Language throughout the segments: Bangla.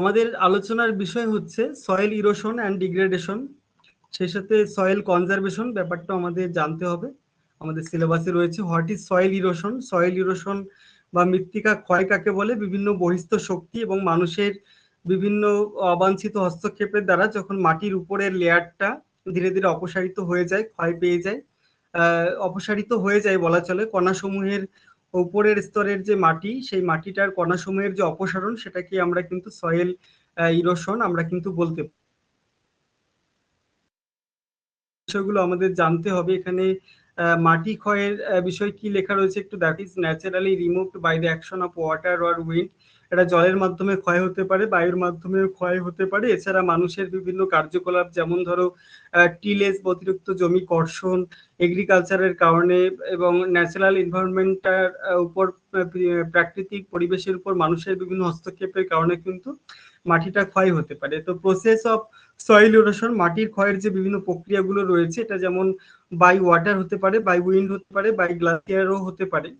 আমাদের আলোচনার বিষয় হচ্ছে সয়েল ইরোশন অ্যান্ড ডিগ্রেডেশন সেই সাথে সয়েল কনজারভেশন ব্যাপারটা আমাদের জানতে হবে। আমাদের সিলেবাসে রয়েছে what is soil erosion soil erosion বা মৃত্তিকা ক্ষয় কাকে বলে? বিভিন্ন বহিস্থ শক্তি এবং মানুষের বিভিন্ন অবাঞ্ছিত হস্তক্ষেপের দ্বারা যখন মাটির উপরের লেয়ারটা ধীরে ধীরে অপসারিত হয়ে যায়, ক্ষয় পেয়ে যায় অপসারিত হয়ে যায় বলা চলে, কণাসমূহের উপরের স্তরের যে মাটি, সেই মাটিটার কণাসমূহের যে অপসারণ, সেটাকে আমরা কিন্তু সয়েল ইরোশন আমরা কিন্তু বলতে বিষয়গুলো আমাদের জানতে হবে। এখানে মাটি ক্ষয়ের বিষয় কি লেখা রয়েছে একটু that is naturally removed by the action of water or wind এটা জলের মাধ্যমে ক্ষয় হতে পারে, বায়ুর মাধ্যমে ক্ষয় হতে পারে। এছাড়া মানুষের বিভিন্ন কার্যকলাপ যেমন ধরো টিলেজ অতিরিক্ত জমি কর্ষণ এগ্রিকালচারের কারণে এবং ন্যাচারাল এনভায়রনমেন্টটার উপর প্রাকৃতিক পরিবেশের উপর মানুষের বিভিন্ন হস্তক্ষেপের কারণে কিন্তু মাটিটা ক্ষয় হতে পারে। তো প্রসেস অফ সয়েল ইরোশন মাটির ক্ষয়ের যে বিভিন্ন প্রক্রিয়াগুলো রয়েছে, এটা যেমন বাই ওয়াটার হতে পারে বাই উইন্ড হতে পারে বাই গ্লাসিয়ারও হতে পারে।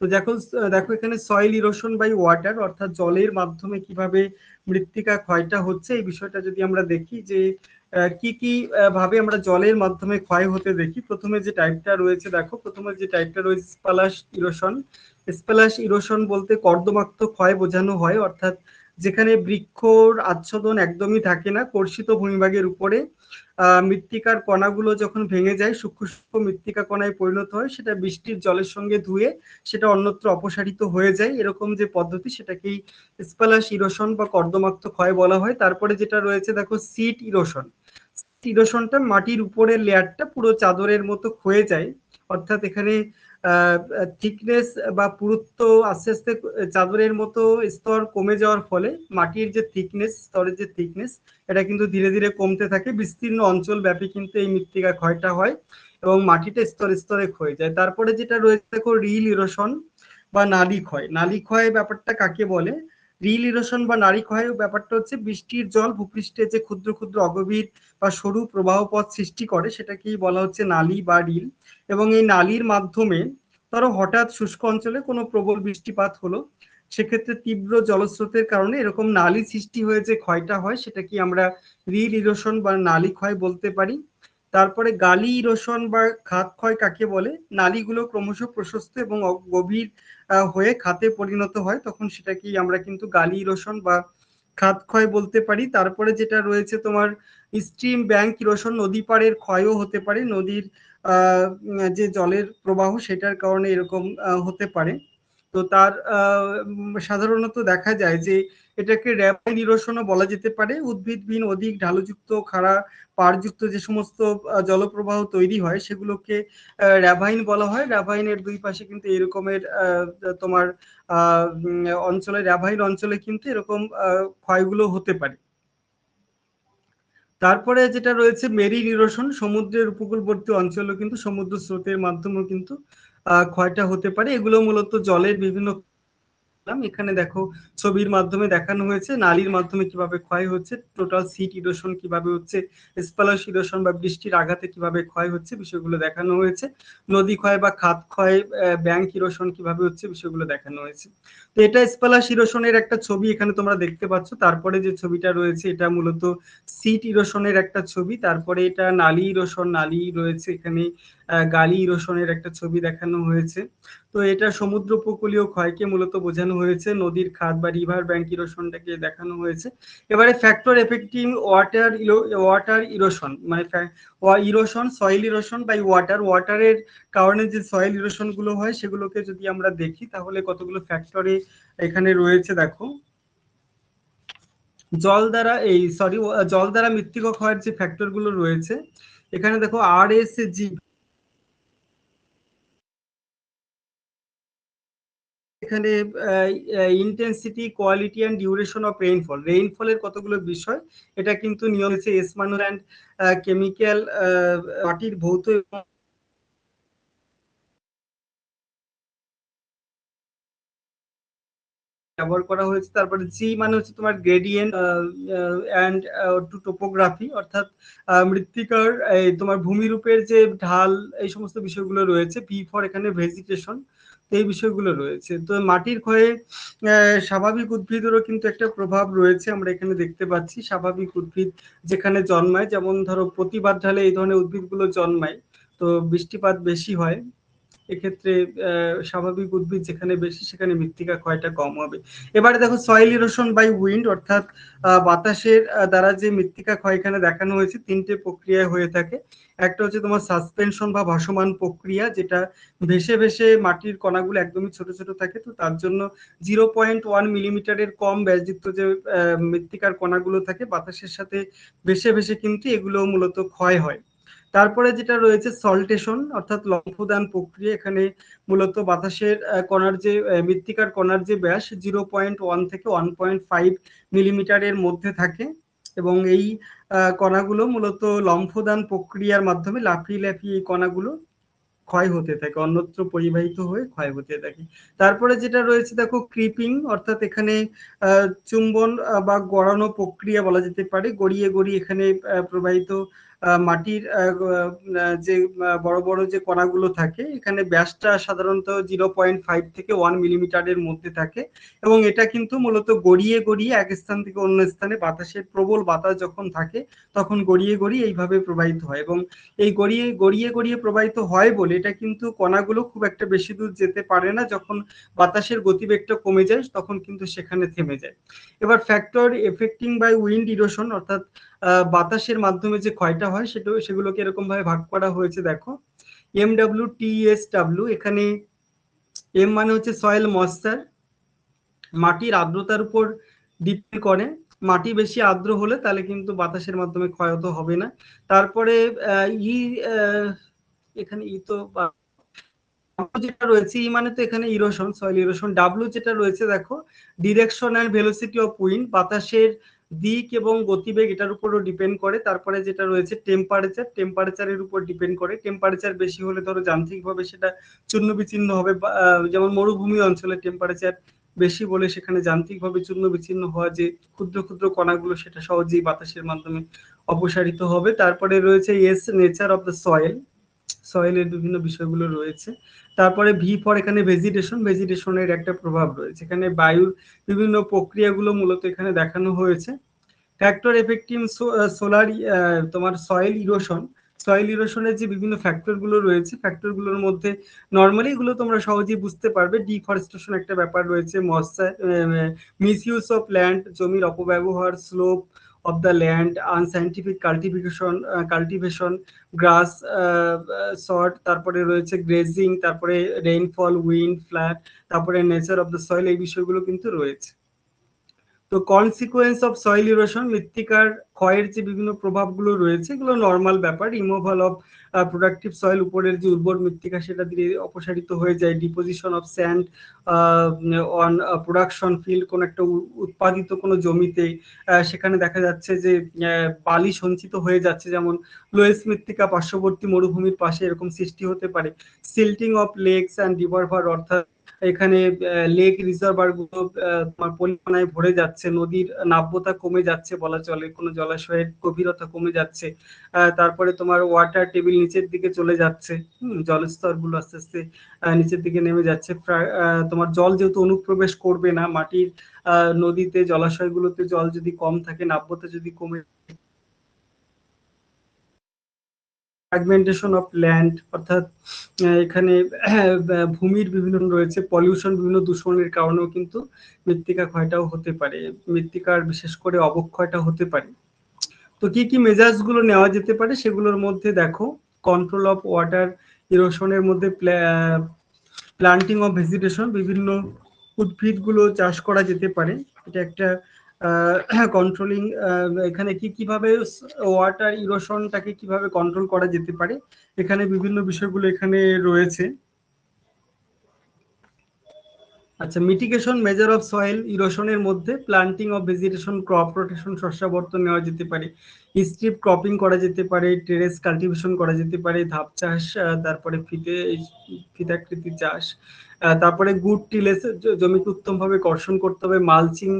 তো দেখো দেখো এখানে সয়েল ইরোশন বাই ওয়াটার অর্থাৎ জলের মাধ্যমে কীভাবে মৃত্তিকা ক্ষয়টা হচ্ছে, এই বিষয়টা যদি আমরা দেখি যে কি কি ভাবে আমরা জলের মাধ্যমে ক্ষয় হতে দেখি, প্রথমে যে টাইপটা রয়েছে দেখো, প্রথমে যে টাইপটা রয়েছে স্পালাস ইরোশন স্পালাস ইরোশন বলতে কর্দমাক্ত ক্ষয় বোঝানো হয়, অর্থাৎ যেখানে বৃক্ষর আচ্ছাদন একদমই থাকে না। কর্ষিত ভূমিভাগের উপরে মৃত্তিকার কণাগুলো যখন ভেঙে যায়, সূক্ষ্ম সূক্ষ্ম মৃত্তিকা কণায় পরিণত হয়, সেটা বৃষ্টির জলের সঙ্গে ধুয়ে সেটা অন্যত্র অপসারিত হয়ে যায়। এরকম যে পদ্ধতি, সেটাকেই স্পালাস ইরোশন বা কর্দমাক্ত ক্ষয় বলা হয়। তারপরে যেটা রয়েছে, দেখো, সিট ইরোশন ইরোশনটা মাটির উপরের লেয়ারটা পুরো চাদরের মতো ক্ষয়ে যায়। অর্থাৎ এখানে থিকনেস বা পুরুত্ব আস্তে আস্তে চাদরের মতো স্তর কমে যাওয়ার ফলে মাটির যে থিকনেস স্তরের যে থিকনেস এটা কিন্তু ধীরে ধীরে কমতে থাকে। বিস্তীর্ণ অঞ্চল ব্যাপী কিন্তু এই মৃত্তিকা ক্ষয়টা হয় এবং মাটিটা স্তরে স্তরে ক্ষয়ে যায়। তারপরে যেটা রয়েছে, দেখো, রিল ইরোশন বা নালি ক্ষয় নালি ক্ষয় ব্যাপারটা কাকে বলে? রিল ইরোশন বা নারী ক্ষয় ব্যাপারটা হচ্ছে বৃষ্টির জল ভূপৃষ্ঠে যে ক্ষুদ্র ক্ষুদ্র অগভীর বা সরু প্রবাহ পথ সৃষ্টি করে, সেটাকেই বলা হচ্ছে নালী বা রিল। এবং এই নালীর মাধ্যমে ধরো হঠাৎ শুষ্ক অঞ্চলে কোনো প্রবল বৃষ্টিপাত হলো, সেক্ষেত্রে তীব্র জলস্রোতের কারণে এরকম নালী সৃষ্টি হয়ে যে ক্ষয়টা হয় সেটা কি আমরা রিল ইরোশন বা নালী ক্ষয় বলতে পারি। তারপরে গালি ইরোশন বা খাত ক্ষয় কাকে বলে? নালীগুলো ক্রমশ প্রশস্ত এবং গভীর হয়ে খাতে পরিণত হয়। তখন সেটাকেই আমরা কিন্তু গালি ইরোশন বা খাত ক্ষয় বলতে পারি। তারপরে যেটা রয়েছে তোমার স্ট্রিম ব্যাংক ইরোশন নদী পাড়ের ক্ষয়ও হতে পারে। নদীর যে জলের প্রবাহ সেটার কারণে এরকম হতে পারে। তো তার সাধারণত দেখা যায় যে এটাকে র্যাপাই নিরসনও বলা যেতে পারে। উদ্ভিদবিহীন অধিক, ঢালুযুক্ত, খাড়া, পাড়যুক্ত যে সমস্ত জলপ্রবাহ তৈরি হয়, সেগুলোকে র্যাভাইন বলা হয়। র্যাভাইনের দুই পাশে কিন্তু এরকমের তোমার অঞ্চলে র্যাভাইন অঞ্চলে কিন্তু এরকম ক্ষয়গুলো হতে পারে। তারপরে যেটা রয়েছে মেরি নিরসন, সমুদ্রের উপকূলবর্তী অঞ্চলও কিন্তু সমুদ্র স্রোতের মাধ্যমেও কিন্তু ক্ষয়টা হতে পারে। এগুলো মূলত জলের বিভিন্ন এখানে দেখো ছবির মাধ্যমে দেখানো হয়েছে, নালীর মাধ্যমে কীভাবে ক্ষয় হচ্ছে টোটাল সিট ইরোশন কীভাবে হচ্ছে স্পালাস ইরোশন বা বৃষ্টির আঘাতে কীভাবে ক্ষয় হচ্ছে বিষয়গুলো দেখানো হয়েছে। নদী ক্ষয় বা খাত ক্ষয় ব্যাংক ইরোশন কীভাবে হচ্ছে বিষয়গুলো দেখানো হয়েছে। তো এটা স্পালাস ইরোশনের একটা ছবি এখানে তোমরা দেখতে পাচ্ছ। তারপরে যে ছবিটা রয়েছে, এটা মূলত সিট ইরোশনের একটা ছবি। তারপরে এটা নালী ইরোশন নালী রয়েছে এখানে। গালি ইরোশনের একটা ছবি দেখানো হয়েছে। তো এটা সমুদ্র উপকূলীয় ক্ষয়কে মূলত বোঝানো হয়েছে। নদীর খাত বা রিভার ব্যাংক ইরোশনটাকে দেখানো হয়েছে। এবারে factor affecting water water erosion মানে erosion soil erosion by water ওয়াটারের কারণে যে সয়েল ইরোশনগুলো হয়, সেগুলোকে যদি আমরা দেখি, তাহলে কতগুলো ফ্যাক্টরে এখানে রয়েছে দেখো। জল দ্বারা এই সরি জল দ্বারা মৃত্তিকা ক্ষয়ের যে ফ্যাক্টরগুলো রয়েছে, এখানে দেখো আর এস জি এখানে intensity quality and duration of rainfall রেইনফলের কতগুলো বিষয়, এটা কিন্তু নিয়ম হচ্ছে এস মানুর অ্যান্ড কেমিক্যাল মাটির ভৌত ব্যবহার করা হয়েছে। তারপরে জি মানে হচ্ছে তোমার গ্রেডিয়েন্ট অ্যান্ড টু টোপোগ্রাফি অর্থাৎ মৃত্তিকার তোমার ভূমিরূপের যে ঢাল, এই সমস্ত বিষয়গুলো রয়েছে। পি ফর এখানে ভেজিটেশন এই বিষয়গুলো রয়েছে। তো মাটির ক্ষয়ে স্বাভাবিক উদ্ভিদেরও কিন্তু একটা প্রভাব রয়েছে। আমরা এখানে দেখতে পাচ্ছি স্বাভাবিক উদ্ভিদ যেখানে জন্মায়। যেমন ধরো প্রতিবার ঢালে এই ধরনের উদ্ভিদগুলো জন্মায়। তো বৃষ্টিপাত বেশি হয়। এক্ষেত্রে স্বাভাবিক উদ্ভিদ যেখানে বেশি, সেখানে মৃত্তিকা ক্ষয়টা কম হবে। এবারে দেখো সয়েল ইরোশন বাই উইন্ড অর্থাৎ বাতাসের দ্বারা যে মৃত্তিকা ক্ষয় এখানে দেখানো হয়েছে, তিনটে প্রক্রিয়ায় হয়ে থাকে। একটা হচ্ছে তোমার সাসপেনশন বা ভাসমান প্রক্রিয়া, যেটা ভেসে ভেসে মাটির কণাগুলো একদমই ছোট ছোট থাকে। তো তার জন্য জিরো পয়েন্ট ওয়ান মিলিমিটারের কম ব্যাসযুক্ত যে মৃত্তিকার কণাগুলো থাকে, বাতাসের সাথে ভেসে ভেসে কিন্তু এগুলো মূলত ক্ষয় হয়। তারপরে যেটা রয়েছে সল্টেশন অর্থাৎ লম্ফদান প্রক্রিয়া, এখানে মূলত বাতাসের কণার যে মৃত্তিকার কণার যে ব্যাস জিরো পয়েন্ট ওয়ান থেকে ওয়ান পয়েন্ট ফাইভ মিলিমিটারের মধ্যে থাকে এবং এই কণাগুলো মূলত লম্ফদান প্রক্রিয়ার মাধ্যমে লাফিয়ে লাফিয়ে এই কণাগুলো ক্ষয় হতে থাকে, অন্যত্র পরিবাহিত হয়ে ক্ষয় হতে থাকে। তারপরে যেটা রয়েছে দেখো ক্রিপিং অর্থাৎ এখানে চুম্বন বা গড়ানো প্রক্রিয়া বলা যেতে পারে, গড়িয়ে গড়িয়ে এখানে প্রবাহিত মাটির যে বড় বড় যে কণাগুলো থাকে, এখানে ব্যাসটা সাধারণত জিরো পয়েন্ট ফাইভ থেকে ওয়ান মিলিমিটারের মধ্যে থাকে এবং এটা কিন্তু মূলত গড়িয়ে গড়িয়ে এক স্থান থেকে অন্য স্থানে বাতাসের প্রবল বাতাস যখন থাকে, তখন গড়িয়ে গড়িয়ে এইভাবে প্রবাহিত হয় এবং এই গড়িয়ে গড়িয়ে গড়িয়ে প্রবাহিত হয় বলে এটা কিন্তু কণাগুলো খুব একটা বেশি দূর যেতে পারে না। যখন বাতাসের গতিবেগটা কমে যায়, তখন কিন্তু সেখানে থেমে যায়। এবার factor affecting by wind erosion অর্থাৎ বাতাসের মাধ্যমে যে ক্ষয়টা হয় সেটা, সেগুলোকে এরকম ভাবে ভাগ করা হয়েছে, দেখো। M W T S W এখানে এম মানে হচ্ছে সয়েল ময়েশ্চার মাটির আর্দ্রতার উপর ডিপেন্ড করে। মাটি বেশি আর্দ্র হলে তাহলে কিন্তু বাতাসের মাধ্যমে ক্ষয়ত হবে না। তারপরে ই এখানে ই তো যেটা রয়েছে, ই মানে তো এখানে ইরোশন সয়েল ইরোশন ডাব্লিউ যেটা রয়েছে, দেখো direction and velocity of wind বাতাসের দিক এবং গতিবেগ এটার উপরও ডিপেন্ড করে। তারপরে যেটা রয়েছে টেম্পারেচার টেম্পারেচারের উপর ডিপেন্ড করে। টেম্পারেচার বেশি হলে ধরো যান্ত্রিকভাবে সেটা চূর্ণ বিচ্ছিন্ন হবে যেমন মরুভূমি অঞ্চলে টেম্পারেচার বেশি বলে সেখানে যান্ত্রিকভাবে চূর্ণ বিচ্ছিন্ন হওয়া যে ক্ষুদ্র ক্ষুদ্র কণাগুলো সেটা সহজেই বাতাসের মাধ্যমে অপসারিত হবে। তারপরে রয়েছে S nature of the soil সয়েলের বিভিন্ন বিষয়গুলো রয়েছে। তারপরে ভি ফর এখানে ভেজিটেশন ভেজিটেশনের একটা প্রভাব রয়েছে। এখানে বায়ুর বিভিন্ন প্রক্রিয়াগুলো মূলত এখানে দেখানো হয়েছে। ফ্যাক্টর এফেক্টিভ সোলার তোমার সয়েল ইরোশন সয়েল ইরোশনের যে বিভিন্ন ফ্যাক্টরগুলো রয়েছে ফ্যাক্টরগুলোর মধ্যে নর্মালি এগুলো তোমরা সহজেই বুঝতে পারবে। ডিফরেস্টেশন একটা ব্যাপার রয়েছে মশা মিসইউজ অফ ল্যান্ড জমির অপব্যবহার slope of the land unscientific cultivation cultivation grass short তারপরে রয়েছে গ্রেজিং তারপরে রেইনফল উইন্ড ফ্ল্যাট তারপরে নেচার অফ দ্য সয়েল এই বিষয়গুলো কিন্তু রয়েছে। তো কনসিকুয়েন্স অফ সয়েল ইরোশন মৃত্তিকার ক্ষয়ের যে বিভিন্ন প্রভাবগুলো রয়েছে, এগুলো নর্মাল ব্যাপার। রিমুভাল অফ প্রোডাক্টিভ সয়েল উপরের যে উর্বর মৃত্তিকা, সেটা দিয়ে অপসারিত হয়ে যায়। Deposition of sand on production field কোন একটা উৎপাদিত কোনো জমিতে সেখানে দেখা যাচ্ছে যে বালি সঞ্চিত হয়ে যাচ্ছে। যেমন লোয়েস মৃত্তিকা পার্শ্ববর্তী মরুভূমির পাশে এরকম সৃষ্টি হতে পারে। Silting of lakes and river অর্থাৎ এখানে লেক রিজার্ভারগুলো তোমার পরিমাণায় ভরে যাচ্ছে, নদীর নাব্যতা কমে যাচ্ছে বলা চলে, কোনো জলাশয়ের গভীরতা কমে যাচ্ছে তারপরে তোমার ওয়াটার টেবিল নিচের দিকে চলে যাচ্ছে জলস্তরগুলো আস্তে আস্তে নিচের দিকে নেমে যাচ্ছে তোমার জল যেহেতু অনুপ্রবেশ করবে না, মাটির নদীতে, জলাশয়গুলোতে জল যদি কম থাকে, নাব্যতা যদি কমে ফ্র্যাগমেন্টেশন অফ ল্যান্ড অর্থাৎ এখানে ভূমির বিভিন্ন রয়েছে পলিউশন বিভিন্ন দূষণের কারণেও কিন্তু মৃত্তিকা ক্ষয়টাও হতে পারে, মৃত্তিকার বিশেষ করে অবক্ষয়টা হতে পারে। তো কি কি মেজার্সগুলো নেওয়া যেতে পারে সেগুলোর মধ্যে দেখো কন্ট্রোল অফ ওয়াটার ইরোশনের মধ্যে প্লান্টিং অফ ভেজিটেশন বিভিন্ন উদ্ভিদগুলো চাষ করা যেতে পারে। এটা একটা কন্ট্রোলিং এখানে কি, কীভাবে ওয়াটার ইরোশনটাকে কীভাবে কন্ট্রোল করা যেতে পারে? এখানে বিভিন্ন বিষয়গুলো এখানে রয়েছে। আচ্ছা মিটিগেশন মেজার অফ সয়েল ইরোশনের মধ্যে planting of vegetation crop rotation শস্যাবর্তন নেওয়া যেতে পারে স্ট্রিপ ক্রপিং করা যেতে পারে টেরেস কাল্টিভেশন করা যেতে পারে, ধাপ চাষ তারপরে ফিতে, ফিতাকৃতি চাষ তারপরে গুড টিলেস জমিকে উত্তমভাবে কর্ষণ করতে হবে মালচিং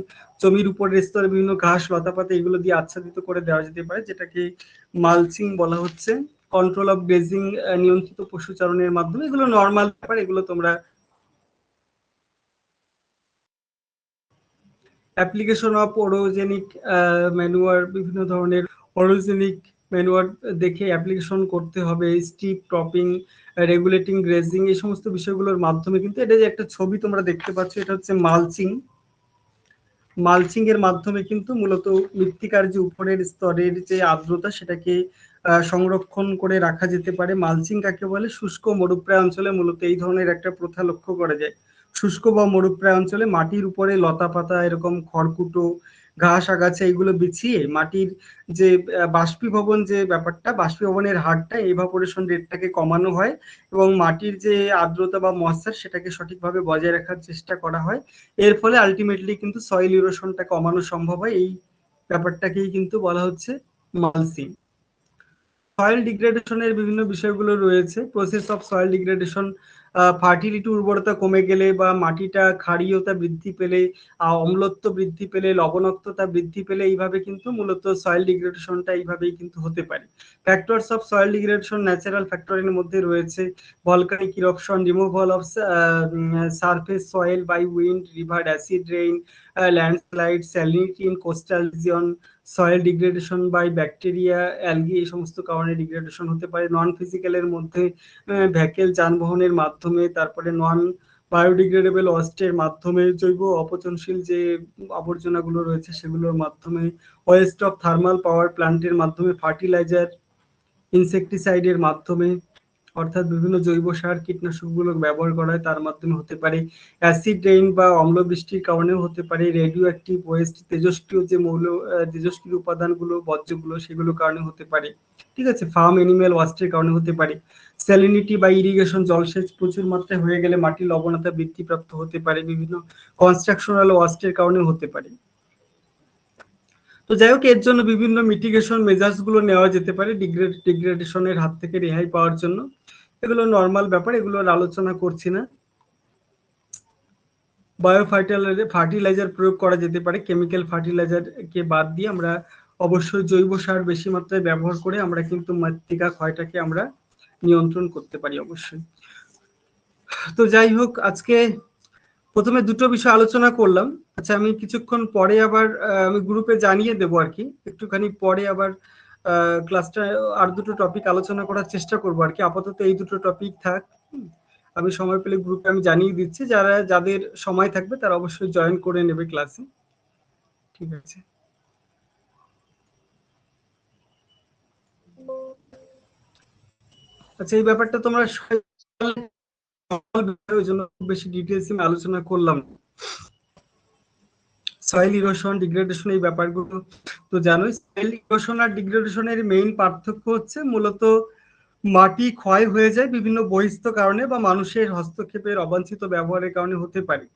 জমির উপরের স্তরে বিভিন্ন ঘাস, লতাপাতা এগুলো দিয়ে আচ্ছাদিত করে দেওয়া যেতে পারে, যেটাকে মালচিং বলা হচ্ছে। কন্ট্রোল অফ গ্রেজিং নিয়ন্ত্রিত পশুচারণের মাধ্যমে, এগুলো নর্মাল ব্যাপার, এগুলো তোমরা অ্যাপ্লিকেশন অফ ওরোজেনিক ম্যানুয়ার বিভিন্ন ধরনের ওরোজেনিক ম্যানুয়ার দেখে অ্যাপ্লিকেশন করতে হবে স্টিপ টপিং রেগুলেটিং গ্রেজিং এই সমস্ত বিষয়গুলোর মাধ্যমে। কিন্তু এটা যে একটা ছবি তোমরা দেখতে পাচ্ছ, এটা হচ্ছে মালচিং মালচিং এর মাধ্যমে কিন্তু মূলত মৃত্তিকার যে উপরের স্তরের যে আর্দ্রতা, সেটাকে সংরক্ষণ করে রাখা যেতে পারে। মালচিং কাকে বলে? শুষ্ক মরুপ্রায় অঞ্চলে মূলত এই ধরনের একটা প্রথা লক্ষ্য করা যায়। শুষ্ক বা মরুপ্রায় অঞ্চলে মাটির উপরে লতা পাতা এরকম খড়কুটো, ঘাস, আগাছা এইগুলো বিছিয়ে মাটির যে বাষ্পীভবন যে ব্যাপারটা, বাষ্পীভবনের হারটা এভাপোরেশন রেটটাকে কমানো হয় এবং মাটির যে আর্দ্রতা বা ময়শ্চার সেটাকে সঠিকভাবে বজায় রাখার চেষ্টা করা হয়। এর ফলে আলটিমেটলি কিন্তু সয়েল ইরোশনটা কমানো সম্ভব হয়। এই ব্যাপারটাকেই কিন্তু বলা হচ্ছে মালসিং সয়েল ডিগ্রেডেশনের বিভিন্ন বিষয়গুলো রয়েছে। Process of soil degradation fertility উর্বরতা কমে গেলে বা মাটিটা ক্ষারীয়তা বৃদ্ধি পেলে অম্লত্ব বৃদ্ধি পেলে, লবণাক্ততা বৃদ্ধি পেলে, এইভাবে কিন্তু মূলত সয়েল ডিগ্রেডেশনটা এইভাবেই কিন্তু হতে পারে। Factors of soil degradation natural ফ্যাক্টরের মধ্যে রয়েছে volcanic eruption removal of surface soil by wind river acid rain landslide salinity in coastal region soil degradation by bacteria algae এই সমস্ত কারণে ডিগ্রেডেশন হতে পারে। নন ফিজিক্যালের মধ্যে ভ্যাকেল যানবাহনের মাধ্যমে, তারপরে নন বায়োডিগ্রেডেবল ওয়েস্টের মাধ্যমে, জৈব অপচনশীল যে আবর্জনাগুলো রয়েছে, সেগুলোর মাধ্যমে ওয়েস্ট অফ থার্মাল পাওয়ার প্ল্যান্টের মাধ্যমে ফার্টিলাইজার ইনসেকটিসাইডের মাধ্যমে অর্থাৎ বিভিন্ন জৈব সার কীটনাশকগুলো ব্যবহার করা হয়। তার মাধ্যমে হতে পারে অ্যাসিড রেইন বা অম্ল বৃষ্টির কারণেও হতে পারে রেডিও অ্যাক্টিভ ওয়েস্ট তেজস্ক্রিয় যে মৌল তেজস্ক্রিয় উপাদানগুলো, বর্জ্যগুলো সেগুলো কারণে হতে পারে। ঠিক আছে? ফার্ম এনিম্যাল ওয়াস্টের কারণে হতে পারে। স্যালিনিটি বা ইরিগেশন জলসেচ প্রচুর মাত্রায় হয়ে গেলে মাটির লবণতা বৃদ্ধিপ্রাপ্ত হতে পারে। বিভিন্ন কনস্ট্রাকশনাল ওয়াস্টের কারণে হতে পারে। তো যাই হোক, এর জন্য বিভিন্ন মিটিগেশন মেজার্সগুলো নেওয়া যেতে পারে ডিগ্রেড ডিগ্রেডেশনের হাত থেকে রেহাই পাওয়ার জন্য। এগুলো নর্মাল ব্যাপার, এগুলোর আলোচনা করছি না। বায়ো ফার্টিলাইজার ফার্টিলাইজার প্রয়োগ করা যেতে পারে। কেমিক্যাল ফার্টিলাইজার কে বাদ দিয়ে আমরা অবশ্যই জৈব সার বেশি মাত্রায় ব্যবহার করে আমরা কিন্তু মৃত্তিকা ক্ষয়টাকে আমরা নিয়ন্ত্রণ করতে পারি অবশ্যই। তো যাই হোক, আজকে প্রথমে দুটো বিষয় আলোচনা করলাম। আচ্ছা আমি কিছুক্ষণ পরে আবার আমি গ্রুপে জানিয়ে দেব আর কি। একটুখানি পরে আবার ক্লাসটা আর দুটো টপিক আলোচনা করার চেষ্টা করব আর কি। আপাতত এই দুটো টপিক থাক। আমি সময় পেলে গ্রুপে আমি জানিয়ে দিচ্ছি। যারা, যাদের সময় থাকবে তারা অবশ্যই জয়েন করে নেবে ক্লাসে ঠিক আছে? আচ্ছা এই ব্যাপারটা তোমরা ওই জন্য বেশি ডিটেলস আলোচনা করলাম। সয়েল ইরোশন ডিগ্রেডেশন এই ব্যাপারগুলো তো জানোই। সয়েল ইরোশন আর ডিগ্রেডেশনের মেইন পার্থক্য হচ্ছে মূলত মাটি ক্ষয় হয়ে যায় বিভিন্ন বহিস্থ কারণে বা মানুষের হস্তক্ষেপের অবাঞ্ছিত ব্যবহারের কারণে হতে পারে।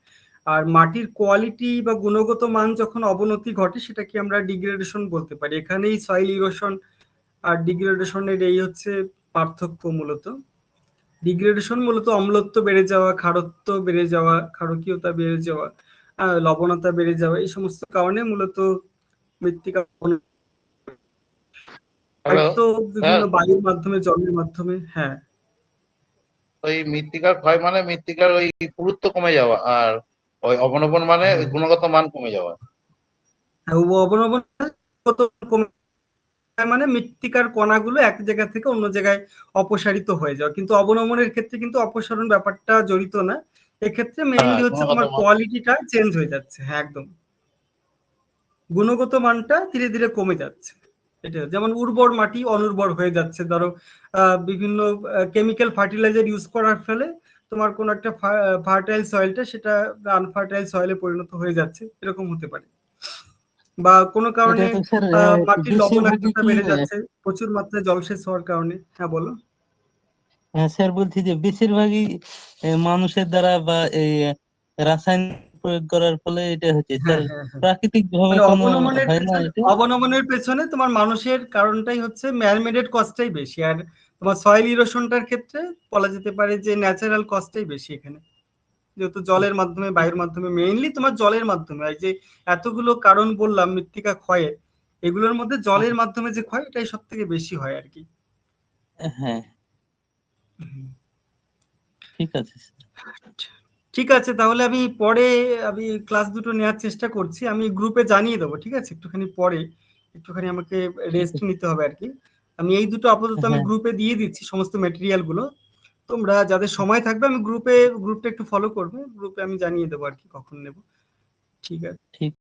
আর মাটির কোয়ালিটি বা গুণগত মান যখন অবনতি ঘটে, সেটাকে আমরা ডিগ্রেডেশন বলতে পারি। এখানেই সয়েল ইরোশন আর ডিগ্রেডেশনের এই হচ্ছে পার্থক্য মূলত। ডিগ্রেডেশন মূলত অম্লত্ব বেড়ে যাওয়া খারত্ব বেড়ে যাওয়া ক্ষারকীয়তা বেড়ে যাওয়া লবণতা বেড়ে যাওয়া এই সমস্ত কারণে মূলত মৃত্তিকা তো বিভিন্ন হ্যাঁ। বায়ুর মাধ্যমে জলের মাধ্যমে হ্যাঁ ওই মৃত্তিকার ক্ষয় মানে মৃত্তিকার ওই পুরুত্ব কমে যাওয়া আর ওই অবনবন মানে হ্যাঁ। গুণগত মান কমে যাওয়া হ্যাঁ, অবনমন কমে মানে মৃত্তিকার কণাগুলো এক জায়গা থেকে অন্য জায়গায় অপসারিত হয়ে যাওয়া কিন্তু অবনমনের ক্ষেত্রে কিন্তু অপসারণ ব্যাপারটা জড়িত না। এক্ষেত্রে মেইনলি হ্যাঁ, হচ্ছে তোমার কোয়ালিটিটা চেঞ্জ হয়ে যাচ্ছে। হ্যাঁ একদম। গুণগত মানটা ধীরে ধীরে কমে যাচ্ছে। এটা যেমন উর্বর মাটি অনুর্বর হয়ে যাচ্ছে। ধরো আহ, বিভিন্ন কেমিক্যাল ফার্টিলাইজার ইউজ করার ফলে তোমার কোন একটা ফার্টাইল সয়েলটা সেটা আনফার্টাইল সয়েলে পরিণত হয়ে যাচ্ছে। এরকম হতে পারে। বা কোনো কারণে মাটির লবণাক্ততা বেড়ে যাচ্ছে। প্রচুর মাত্রায় জলসেচ হওয়ার কারণে। হ্যাঁ বলো। হ্যাঁ স্যার বলছি যে বেশিরভাগই মানুষের দ্বারা বা এই রাসায়নিক প্রয়োগ করার ফলে এটা হচ্ছে। স্যার হ্যাঁ হ্যাঁ। হ্যাঁ প্রাকৃতিক ভাবে মানে কোনো অবনমনের পেছনে অবনমনের পেছনে তোমার মানুষের কারণটাই হচ্ছে ম্যানমেডেড কস্টটাই বেশি। আর তোমার সয়েল ইরোশনটার ক্ষেত্রে বলা যেতে পারে যে ন্যাচারাল কস্টটাই বেশি এখানে। যেহেতু জলের মাধ্যমে বায়ুর মাধ্যমে মেইনলি তোমার জলের মাধ্যমে। এই যে এতগুলো কারণ বললাম মৃত্তিকা ক্ষয়ের এগুলোর মধ্যে জলের মাধ্যমে যে ক্ষয় এটাই সব থেকে বেশি হয় আর কি। হ্যাঁ। ঠিক আছে ঠিক আছে তাহলে আমি পরে আমি ক্লাস দুটো নেওয়ার চেষ্টা করছি। আমি গ্রুপে জানিয়ে দেবো ঠিক আছে? একটুখানি পরে একটুখানি আমাকে রেস্ট নিতে হবে আর কি। আমি এই দুটো আপাতত আমি হ্যাঁ। গ্রুপে দিয়ে দিচ্ছি সমস্ত মেটেরিয়ালগুলো। তোমরা যাদের সময় থাকবে, আমি গ্রুপে গ্রুপটা একটু ফলো করবে। গ্রুপে আমি জানিয়ে দেবো আর কি কখন নেব। ঠিক আছে। ঠিক।